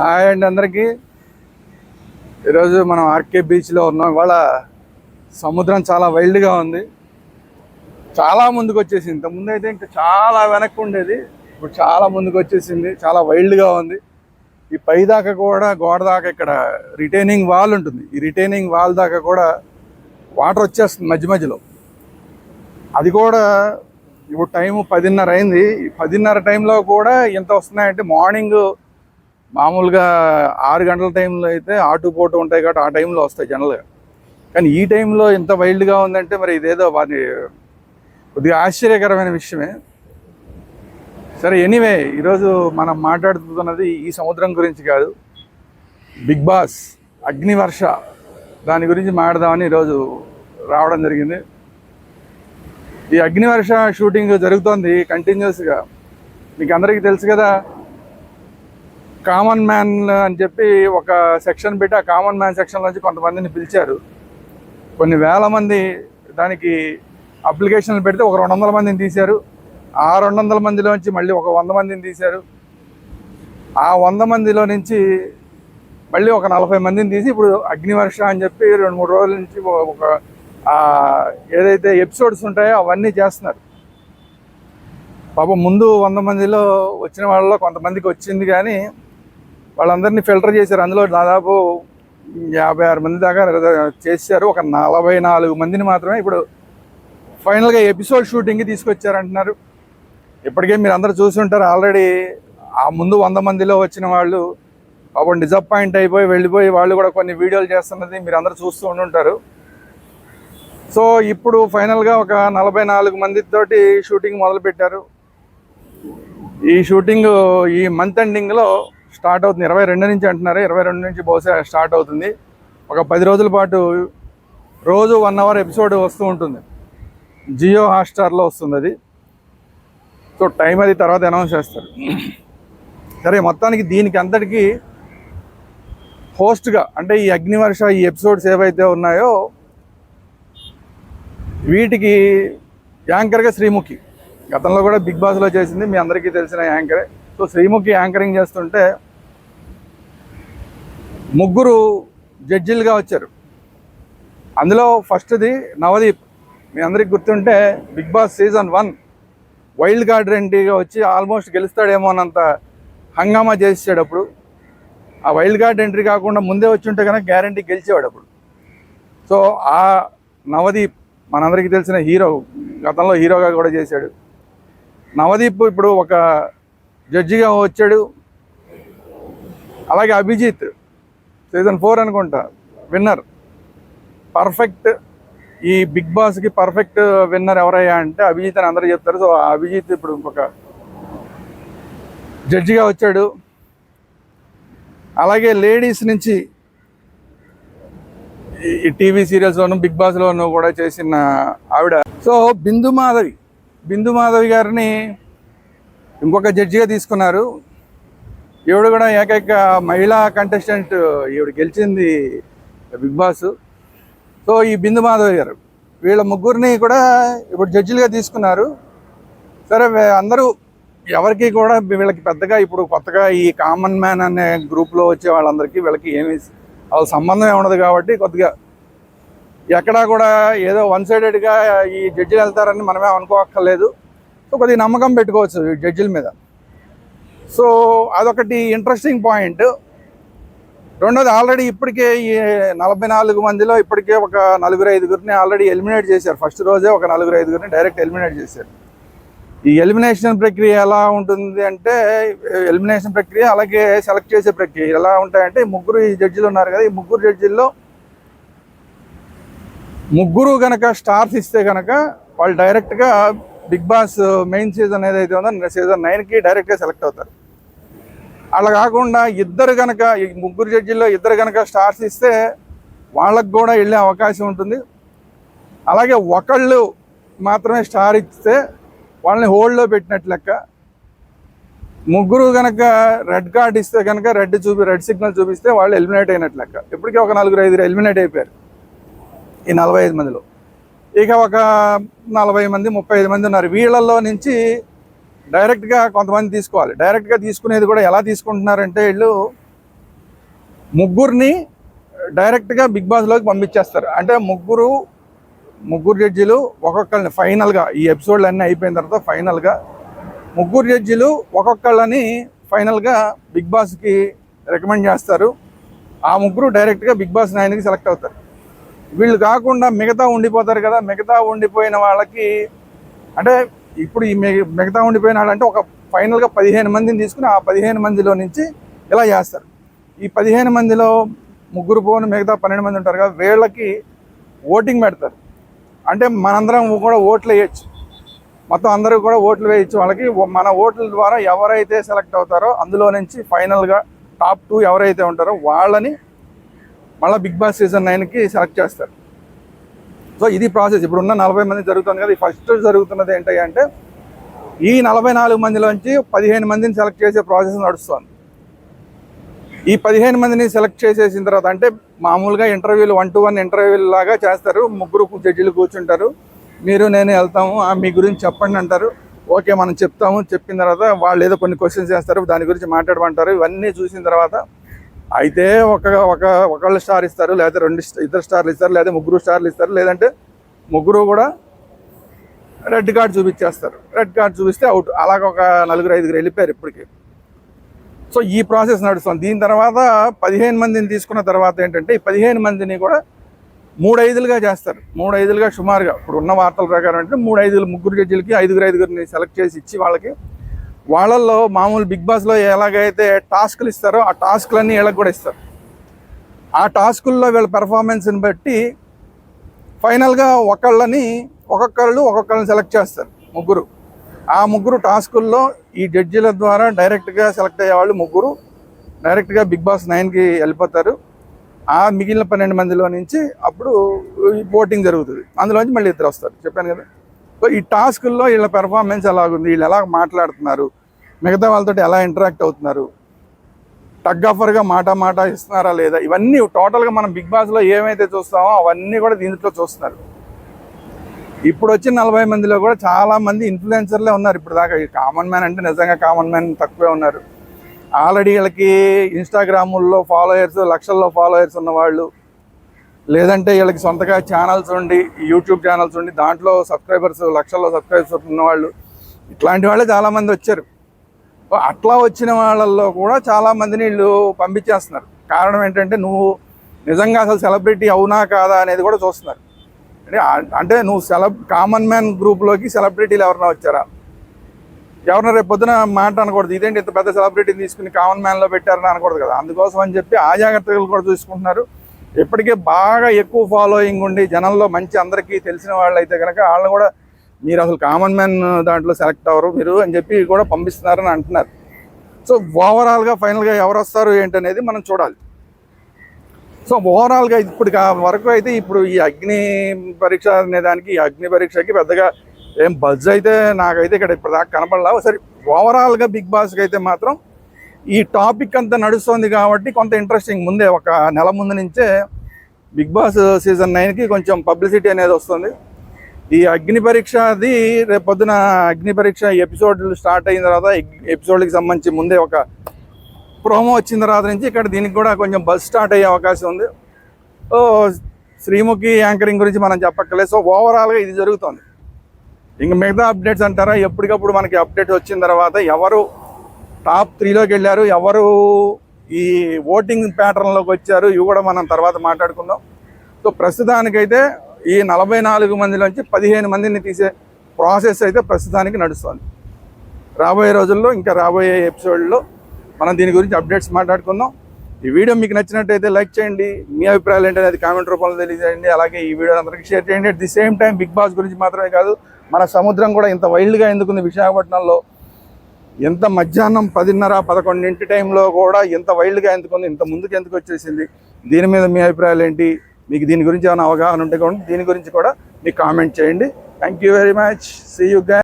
Hi అండి అందరికీ. ఈరోజు మనం ఆర్కే బీచ్లో ఉన్నాం. ఇవాళ సముద్రం చాలా వైల్డ్గా ఉంది. చాలా ముందుకు వచ్చేసింది ఇంతకుముందు అయితే ఇంకా చాలా వెనక్కి ఉండేది. ఇప్పుడు చాలా ముందుకు వచ్చేసింది చాలా వైల్డ్గా ఉంది. ఈ పై దాకా కూడా గోడ దాకా ఇక్కడ రిటైనింగ్ వాల్ ఉంటుంది. ఈ రిటైనింగ్ వాల్ దాకా కూడా వాటర్ వచ్చేస్తుంది మధ్య మధ్యలో. అది కూడా ఇప్పుడు టైము పదిన్నర అయింది. ఈ పదిన్నర టైంలో కూడా ఎంత వస్తున్నాయంటే మార్నింగ్ మామూలుగా ఆరు గంటల టైంలో అయితే ఆటు పోటు ఉంటాయి కాబట్టి ఆ టైంలో వస్తాయి జనరల్గా కానీ ఈ టైంలో ఇంత వైల్డ్గా ఉందంటే మరి ఇదేదో వాటి కొద్దిగా ఆశ్చర్యకరమైన విషయమే. సరే ఎనీవే ఈరోజు మనం మాట్లాడుతున్నది ఈ సముద్రం గురించి కాదు. బిగ్ బాస్ అగ్నివర్ష దాని గురించి మాట్లాడదామని ఈరోజు రావడం జరిగింది. ఈ అగ్నివర్ష షూటింగ్ జరుగుతోంది కంటిన్యూస్గా. మీకు అందరికీ తెలుసు కదా కామన్ మ్యాన్ అని చెప్పి ఒక సెక్షన్ పెట్టి ఆ కామన్ మ్యాన్ సెక్షన్ నుంచి కొంతమందిని పిలిచారు. కొన్ని వేల మంది దానికి అప్లికేషన్లు పెడితే ఒక రెండు వందల మందిని తీశారు. ఆ రెండు వందల మందిలోంచి మళ్ళీ ఒక వంద మందిని తీశారు. ఆ వంద మందిలో నుంచి మళ్ళీ ఒక నలభై మందిని తీసి ఇప్పుడు అగ్నివర్ష అని చెప్పి రెండు మూడు రోజుల నుంచి ఒక- ఏదైతే ఎపిసోడ్స్ ఉంటాయో అవన్నీ చేస్తున్నారు. పాపం ముందు వంద మందిలో వచ్చిన వాళ్ళలో కొంతమందికి వచ్చింది కానీ వాళ్ళందరినీ ఫిల్టర్ చేశారు. అందులో దాదాపు యాభై ఆరు మంది దాకా చేశారు. ఒక నలభై నాలుగు మందిని మాత్రమే ఇప్పుడు ఫైనల్గా ఎపిసోడ్ షూటింగ్కి తీసుకొచ్చారంటున్నారు. ఇప్పటికే మీరు అందరూ చూసి ఉంటారు. ఆల్రెడీ ఆ ముందు వంద మందిలో వచ్చిన వాళ్ళు పాపం డిసప్పాయింట్ అయిపోయి వెళ్ళిపోయి వాళ్ళు కూడా కొన్ని వీడియోలు చేస్తున్నది మీరు అందరూ చూస్తూ ఉండుంటారు సో ఇప్పుడు ఫైనల్గా ఒక నలభై నాలుగు మందితోటి షూటింగ్ మొదలుపెట్టారు. ఈ షూటింగ్ ఈ మంత్ ఎండింగ్లో స్టార్ట్ అవుతుంది. ఇరవై రెండు నుంచి అంటున్నారు. ఇరవై రెండు నుంచి బహుశా స్టార్ట్ అవుతుంది. ఒక పది రోజుల పాటు రోజు వన్ అవర్ ఎపిసోడ్ వస్తూ ఉంటుంది. జియో హాట్స్టార్లో వస్తుంది అది. సో టైం అది తర్వాత అనౌన్స్ చేస్తారు. సరే మొత్తానికి దీనికి అంతటికి హోస్ట్గా అంటే ఈ అగ్నివర్ష ఈ ఎపిసోడ్స్ ఏవైతే ఉన్నాయో వీటికి యాంకర్గా శ్రీముఖి. గతంలో కూడా బిగ్ బాస్లో చేసింది. మీ అందరికీ తెలిసిన యాంకరే. సో శ్రీముఖి యాంకరింగ్ చేస్తుంటే ముగ్గురు జడ్జీలుగా వచ్చారు. అందులో ఫస్ట్ది నవదీప్. మీ అందరికి గుర్తుంటే big boss season one wild card రెంట్గా వచ్చి ఆల్మోస్ట్ గెలుస్తాడేమో అన్నంత హంగామా చేసాడు అప్పుడు ఆ వైల్డ్ కార్డ్ ఎంట్రీ కాకుండా ముందే వచ్చి ఉంటే కనుక గ్యారంటీ గెలిచేవాడు అప్పుడు సో ఆ నవదీప్ మనందరికీ తెలిసిన హీరో గతంలో హీరోగా కూడా చేశాడు. నవదీప్ ఇప్పుడు ఒక జడ్జిగా వచ్చాడు. అలాగే అభిజిత్ సీజన్ ఫోర్ అనుకుంటా విన్నర్. పర్ఫెక్ట్ ఈ బిగ్ బాస్కి పర్ఫెక్ట్ విన్నర్ ఎవరయ్యా అంటే అభిజిత్ అని అందరూ చెప్తారు. సో అభిజిత్ ఇప్పుడు ఇంకొక జడ్జిగా వచ్చాడు. అలాగే లేడీస్ నుంచి ఈ- ఈ టీవీ సీరియల్స్లోను బిగ్ బాస్లోను కూడా చేసిన ఆవిడ. సో బిందు మాధవి బిందు మాధవి గారిని ఇంకొక జడ్జిగా తీసుకున్నారు. ఈవిడ కూడా ఏకైక మహిళా కంటెస్టెంట్ ఈవిడ గెలిచింది బిగ్ బాస్. సో ఈ బిందు మాధవ్ గారు వీళ్ళ ముగ్గురిని కూడా ఇప్పుడు జడ్జిలుగా తీసుకున్నారు. సరే అందరూ ఎవరికి కూడా వీళ్ళకి పెద్దగా ఇప్పుడు కొత్తగా ఈ కామన్ మ్యాన్ అనే గ్రూప్లో వచ్చే వాళ్ళందరికీ వీళ్ళకి ఏమి వాళ్ళ సంబంధం ఉండదు కాబట్టి కొద్దిగా ఎక్కడా కూడా ఏదో వన్ సైడెడ్గా ఈ జడ్జిలు వెళ్తారని మనమే అనుకోక్కర్లేదు. సో కొద్దిగా నమ్మకం పెట్టుకోవచ్చు జడ్జిల మీద. సో అదొకటి ఇంట్రెస్టింగ్ పాయింట్ రెండోది ఆల్రెడీ ఇప్పటికే ఈ నలభై నాలుగు మందిలో ఇప్పటికే ఒక నలుగురు ఐదుగురిని ఆల్రెడీ ఎలిమినేట్ చేశారు. ఫస్ట్ రోజే ఒక నలుగురు ఐదుగురిని డైరెక్ట్ ఎలిమినేట్ చేశారు. ఈ ఎలిమినేషన్ ప్రక్రియ ఎలా ఉంటుంది అంటే ఎలిమినేషన్ ప్రక్రియ అలాగే సెలెక్ట్ చేసే ప్రక్రియ ఎలా ఉంటాయంటే ముగ్గురు ఈ జడ్జిలు ఉన్నారు కదా ఈ ముగ్గురు జడ్జిల్లో ముగ్గురు కనుక స్టార్స్ ఇస్తే కనుక వాళ్ళు డైరెక్ట్గా బిగ్ బాస్ మెయిన్ సీజన్ ఏదైతే ఉందో సీజన్ నైన్కి డైరెక్ట్గా సెలెక్ట్ అవుతారు. అలా కాకుండా ఇద్దరు కనుక ఈ ముగ్గురు జడ్జిల్లో ఇద్దరు కనుక స్టార్స్ ఇస్తే వాళ్ళకు కూడా వెళ్ళే అవకాశం ఉంటుంది. అలాగే ఒకళ్ళు మాత్రమే స్టార్ ఇస్తే వాళ్ళని హోల్డ్లో పెట్టినట్లు లెక్క. ముగ్గురు కనుక రెడ్ కార్డ్ ఇస్తే కనుక రెడ్ చూపి రెడ్ సిగ్నల్ చూపిస్తే వాళ్ళు ఎలిమినేట్ అయినట్లు లెక్క. ఇప్పటికే ఒక నలుగురు ఐదుగురు ఎలిమినేట్ అయిపోయారు. ఈ నలభై ఐదు మందిలో. ఇక ఒక నలభై మంది ముప్పై ఐదు మంది ఉన్నారు. వీళ్ళల్లో నుంచి డైరెక్ట్గా కొంతమంది తీసుకోవాలి. డైరెక్ట్గా తీసుకునేది కూడా ఎలా తీసుకుంటున్నారంటే వీళ్ళు ముగ్గురిని డైరెక్ట్గా బిగ్ బాస్లోకి పంపించేస్తారు. అంటే ముగ్గురు ముగ్గురు జడ్జీలు ఒక్కొక్కరిని ఫైనల్గా ఈ ఎపిసోడ్లు అన్నీ అయిపోయిన తర్వాత ఫైనల్గా ముగ్గురు జడ్జీలు ఒక్కొక్కళ్ళని ఫైనల్గా బిగ్ బాస్కి రికమెండ్ చేస్తారు. ఆ ముగ్గురు డైరెక్ట్గా బిగ్ బాస్ నైన్కి సెలెక్ట్ అవుతారు. వీళ్ళు కాకుండా మిగతా ఉండిపోతారు కదా మిగతా ఉండిపోయిన వాళ్ళకి అంటే ఇప్పుడు ఈ మిగ- మిగతా ఉండిపోయిన వాళ్ళంటే ఒక ఫైనల్గా పదిహేను మందిని తీసుకుని ఆ పదిహేను మందిలో నుంచి ఇలా చేస్తారు. ఈ పదిహేను మందిలో ముగ్గురు పోను మిగతా పన్నెండు మంది ఉంటారు కదా వీళ్ళకి ఓటింగ్ పెడతారు. అంటే మనందరం కూడా ఓట్లు వేయచ్చు. మొత్తం అందరూ కూడా ఓట్లు వేయచ్చు వాళ్ళకి. మన ఓట్ల ద్వారా ఎవరైతే సెలెక్ట్ అవుతారో అందులో నుంచి ఫైనల్గా టాప్ టూ ఎవరైతే ఉంటారో వాళ్ళని మళ్ళీ బిగ్ బాస్ సీజన్ నైన్కి సెలెక్ట్ చేస్తారు. సో ఇది ప్రాసెస్ ఇప్పుడు ఉన్న నలభై మంది జరుగుతుంది కదా ఈ ఫస్ట్ జరుగుతున్నది ఏంటి అంటే ఈ నలభై నాలుగు మందిలోంచి పదిహేను మందిని సెలెక్ట్ చేసే ప్రాసెస్ నడుస్తుంది. ఈ పదిహేను మందిని సెలెక్ట్ చేసేసిన తర్వాత అంటే మామూలుగా ఇంటర్వ్యూలు వన్ టు వన్ ఇంటర్వ్యూలు లాగా చేస్తారు. ముగ్గురు జడ్జీలు కూర్చుంటారు. మీరు నేను వెళ్తాము ఆ, మీ గురించి చెప్పండి అంటారు. ఓకే మనం చెప్తాము. చెప్పిన తర్వాత వాళ్ళు ఏదో కొన్ని క్వశ్చన్స్ చేస్తారు. దాని గురించి మాట్లాడమంటారు. ఇవన్నీ చూసిన తర్వాత అయితే ఒక ఒక ఒకళ్ళు స్టార్ ఇస్తారు లేదా రెండు ఇద్దరు స్టార్లు ఇస్తారు లేదా ముగ్గురు స్టార్లు ఇస్తారు లేదంటే ముగ్గురు కూడా రెడ్ కార్డ్ చూపించేస్తారు. రెడ్ కార్డ్ చూపిస్తే అవుట్. అలాగ ఒక నలుగురు ఐదుగురు వెళ్ళిపోయారు ఇప్పటికి. సో ఈ ప్రాసెస్ నడుస్తుంది. దీని తర్వాత పదిహేను మందిని తీసుకున్న తర్వాత ఏంటంటే ఈ పదిహేను మందిని కూడా మూడు ఐదులుగా చేస్తారు. మూడు ఐదులుగా సుమారుగా. ఇప్పుడు ఉన్న వార్తల ప్రకారం అంటే మూడు ఐదులు ముగ్గురు జడ్జిలకి ఐదుగురు ఐదుగురిని సెలెక్ట్ చేసి ఇచ్చి వాళ్ళకి వాళ్ళల్లో మామూలు బిగ్ బాస్లో ఎలాగైతే టాస్క్లు ఇస్తారో ఆ టాస్క్లన్నీ వీళ్ళకి కూడా ఇస్తారు. ఆ టాస్కుల్లో వీళ్ళ పెర్ఫార్మెన్స్ని బట్టి ఫైనల్గా ఒకళ్ళని ఒక్కొక్కళ్ళు ఒక్కొక్కళ్ళని సెలెక్ట్ చేస్తారు ముగ్గురు. ఆ ముగ్గురు టాస్కుల్లో ఈ జడ్జిల ద్వారా డైరెక్ట్గా సెలెక్ట్ అయ్యే వాళ్ళు ముగ్గురు. డైరెక్ట్గా బిగ్ బాస్ నైన్కి వెళ్ళిపోతారు. ఆ మిగిలిన పన్నెండు మందిలో నుంచి అప్పుడు ఓటింగ్ జరుగుతుంది. అందులోంచి మళ్ళీ ఇద్దరు వస్తారు. చెప్పాను కదా? సో ఈ టాస్కుల్లో వీళ్ళ పెర్ఫార్మెన్స్ ఎలాగుంది? వీళ్ళు ఎలా మాట్లాడుతున్నారు? మిగతా వాళ్ళతో ఎలా ఇంటరాక్ట్ అవుతున్నారు? టగ్ ఆఫర్గా మాట మాట ఇస్తున్నారా లేదా? ఇవన్నీ టోటల్గా మనం బిగ్ బాస్లో ఏమైతే చూస్తామో అవన్నీ కూడా దీంట్లో చూస్తున్నారు. ఇప్పుడు వచ్చిన నలభై మందిలో కూడా చాలా మంది ఇన్ఫ్లుయెన్సర్లే ఉన్నారు. ఇప్పుడు దాకా కామన్ మ్యాన్ అంటే నిజంగా కామన్ మ్యాన్ తక్కువే ఉన్నారు. ఆల్రెడీ వీళ్ళకి ఇన్స్టాగ్రాముల్లో ఫాలోయర్స్ లక్షల్లో ఫాలోయర్స్ ఉన్నవాళ్ళు. లేదంటే వీళ్ళకి సొంతగా ఛానల్స్ ఉండి యూట్యూబ్ ఛానల్స్ ఉండి దాంట్లో సబ్స్క్రైబర్స్ లక్షల్లో సబ్స్క్రైబర్స్ ఉన్నవాళ్ళు ఇట్లాంటి వాళ్ళే చాలామంది వచ్చారు. అట్లా వచ్చిన వాళ్ళల్లో కూడా చాలామందిని వీళ్ళు పంపించేస్తున్నారు. కారణం ఏంటంటే నువ్వు నిజంగా అసలు సెలబ్రిటీ అవునా కాదా అనేది కూడా చూస్తున్నారు. అంటే అంటే నువ్వు సెలబ్ కామన్ మ్యాన్ గ్రూప్లోకి సెలబ్రిటీలు ఎవరన్నా వచ్చారా? ఎవరన్నా రేపు పొద్దున మాట అనకూడదు ఇదేంటి ఇంత పెద్ద సెలబ్రిటీని తీసుకుని కామన్ మ్యాన్లో పెట్టారని అనకూడదు కదా. అందుకోసం అని చెప్పి ఆ జాగ్రత్తలు కూడా చూసుకుంటున్నారు. ఇప్పటికే బాగా ఎక్కువ ఫాలోయింగ్ ఉండి జనంలో మంచి అందరికీ తెలిసిన వాళ్ళు అయితే కనుక వాళ్ళని కూడా మీరు అసలు కామన్ మ్యాన్ దాంట్లో సెలెక్ట్ అవ్వరు మీరు అని చెప్పి కూడా పంపిస్తున్నారని అంటున్నారు. సో ఓవరాల్గా ఫైనల్గా ఎవరు వస్తారు ఏంటనేది మనం చూడాలి. సో ఓవరాల్గా ఇప్పుడు వరకు అయితే ఇప్పుడు ఈ అగ్ని పరీక్ష అనే దానికి ఈ అగ్ని పరీక్షకి పెద్దగా ఏం బజ్ అయితే నాకైతే ఇక్కడ ఇప్పుడు దాకా కనపడలా సరే ఓవరాల్గా బిగ్ బాస్కి అయితే మాత్రం ఈ టాపిక్ అంతా నడుస్తుంది కాబట్టి కొంత ఇంట్రెస్టింగ్ ముందే ఒక నెల ముందు నుంచే బిగ్ బాస్ సీజన్ నైన్కి కొంచెం పబ్లిసిటీ అనేది వస్తుంది. ఈ అగ్ని పరీక్ష అది రేపు పొద్దున అగ్ని పరీక్ష ఎపిసోడ్లు స్టార్ట్ అయిన తర్వాత ఎపిసోడ్కి సంబంధించి ముందే ఒక ప్రోమో వచ్చిన తర్వాత నుంచి ఇక్కడ దీనికి కూడా కొంచెం బస్ స్టార్ట్ అయ్యే అవకాశం ఉంది. ఓ శ్రీముఖి యాంకరింగ్ గురించి మనం చెప్పక్కర్లేదు. సో ఓవరాల్గా ఇది జరుగుతుంది. ఇంక మిగతా అప్డేట్స్ అంటారా? ఎప్పటికప్పుడు మనకి అప్డేట్ వచ్చిన తర్వాత ఎవరు టాప్ త్రీలోకి వెళ్ళారు. ఎవరు ఈ ఓటింగ్ ప్యాటర్న్లోకి వచ్చారు ఇవి కూడా మనం తర్వాత మాట్లాడుకుందాం. సో ప్రస్తుతానికైతే ఈ నలభై నాలుగు మందిలోంచి పదిహేను మందిని తీసే ప్రాసెస్ అయితే ప్రస్తుతానికి నడుస్తుంది. రాబోయే రోజుల్లో ఇంకా రాబోయే ఎపిసోడ్లో మనం దీని గురించి అప్డేట్స్ మాట్లాడుకుందాం. ఈ వీడియో మీకు నచ్చినట్టయితే లైక్ చేయండి. మీ అభిప్రాయాలు ఏంటనేది అది కామెంట్ రూపంలో తెలియజేయండి. అలాగే ఈ వీడియో అందరికీ షేర్ చేయండి. At the same time big boss గురించి మాత్రమే కాదు మన సముద్రం కూడా ఇంత వైల్డ్గా ఎందుకుంది విశాఖపట్నంలో? ఎంత మధ్యాహ్నం పదిన్నర పదకొండింటి టైంలో కూడా ఇంత వైల్డ్గా ఎందుకుంది ఇంత ముందుకు ఎందుకు వచ్చేసింది? దీని మీద మీ అభిప్రాయాలు ఏంటి? మీకు దీని గురించి ఏమైనా అవగాహన ఉంటే కూడా దీని గురించి కూడా మీకు కామెంట్ చేయండి. Thank you very much see you